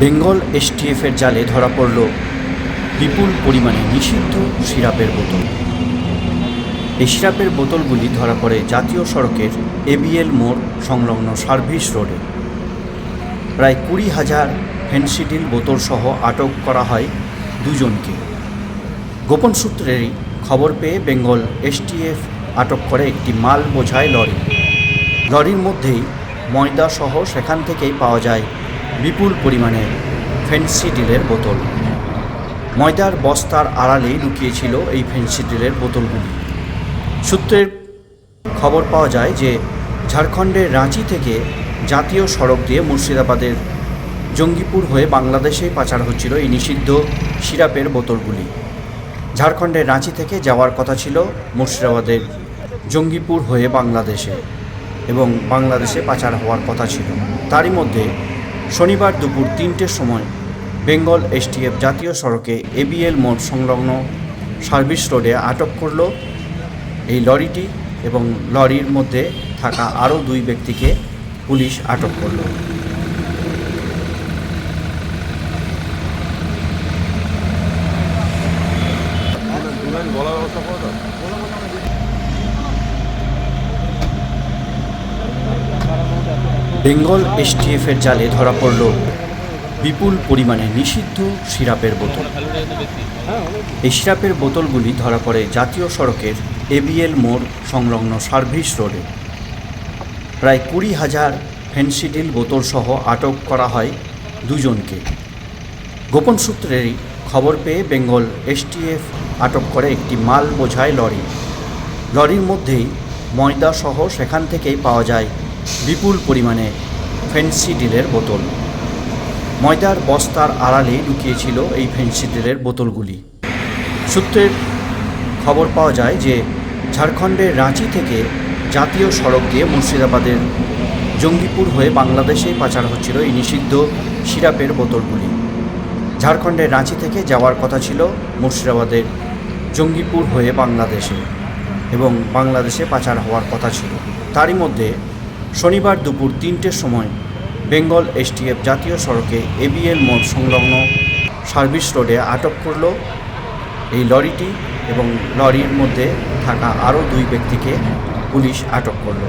বেঙ্গল এসটিএফের জালে ধরা পড়ল বিপুল পরিমাণে নিষিদ্ধ সিরাপের বোতল। এই সিরাপের বোতলগুলি ধরা পড়ে জাতীয় সড়কের এবিএল মোড় সংলগ্ন সার্ভিস রোডে। প্রায় কুড়ি হাজার ফেন্সিডিল বোতল সহ আটক করা হয় দুজনকে। গোপন সূত্রেরই খবর পেয়ে বেঙ্গল এসটিএফ আটক করে একটি মাল বোঝায় লরি। লরির মধ্যেই ময়দা সহ সেখান থেকেই পাওয়া যায় বিপুল পরিমাণে ফেন্সি ফেন্সিডিলের বোতল। ময়দার বস্তার আড়ালেই লুকিয়েছিল এই ফেন্সি ফেন্সিডিলের বোতলগুলি। সূত্রের খবর পাওয়া যায় যে, ঝাড়খণ্ডের রাঁচি থেকে জাতীয় সড়ক দিয়ে মুর্শিদাবাদের জঙ্গিপুর হয়ে বাংলাদেশে পাচার হচ্ছিল এই নিষিদ্ধ সিরাপের বোতলগুলি। ঝাড়খণ্ডের রাঁচি থেকে যাওয়ার কথা ছিল মুর্শিদাবাদের জঙ্গিপুর হয়ে বাংলাদেশে এবং বাংলাদেশে পাচার হওয়ার কথা ছিল। তারই মধ্যে শনিবার দুপুর তিনটের সময় বেঙ্গল এসটিএফ জাতীয় সড়কে এবিএল মোড় সংলগ্ন সার্ভিস রোডে আটক করল এই লরিটি এবং লরির মধ্যে থাকা আরও দুই ব্যক্তিকে পুলিশ আটক করল। বেঙ্গল এসটিএফের জালে ধরা পড়ল বিপুল পরিমাণে নিষিদ্ধ সিরাপের বোতল। এই সিরাপের বোতলগুলি ধরা পড়ে জাতীয় সড়কের এবিএল মোড় সংলগ্ন সার্ভিস রোডে। প্রায় কুড়ি হাজার ফেন্সিডিল বোতল সহ আটক করা হয় দুজনকে। গোপন সূত্রেরই খবর পেয়ে বেঙ্গল এসটিএফ আটক করে একটি মাল বোঝায় লরি। লরির মধ্যেই ময়দা সহ সেখান থেকেই পাওয়া যায় বিপুল পরিমাণে ফেন্সি ফেন্সিডিলের বোতল। ময়দার বস্তার আড়ালে লুকিয়েছিল এই ফেন্সি ফেন্সিডিলের বোতলগুলি। সূত্রের খবর পাওয়া যায় যে ঝাড়খণ্ডের রাঁচি থেকে জাতীয় সড়ক দিয়ে মুর্শিদাবাদের জঙ্গিপুর হয়ে বাংলাদেশে পাচার হচ্ছিল এই নিষিদ্ধ সিরাপের বোতলগুলি। ঝাড়খণ্ডের রাঁচি থেকে যাওয়ার কথা ছিল মুর্শিদাবাদের জঙ্গিপুর হয়ে বাংলাদেশে এবং বাংলাদেশে পাচার হওয়ার কথা ছিল। তারই মধ্যে শনিবার দুপুর তিনটের সময় বেঙ্গল এসটিএফ জাতীয় সড়কে এবিএল মোড় সংলগ্ন সার্ভিস রোডে আটক করল এই লরিটি এবং লরির মধ্যে থাকা আরও দুই ব্যক্তিকে পুলিশ আটক করল।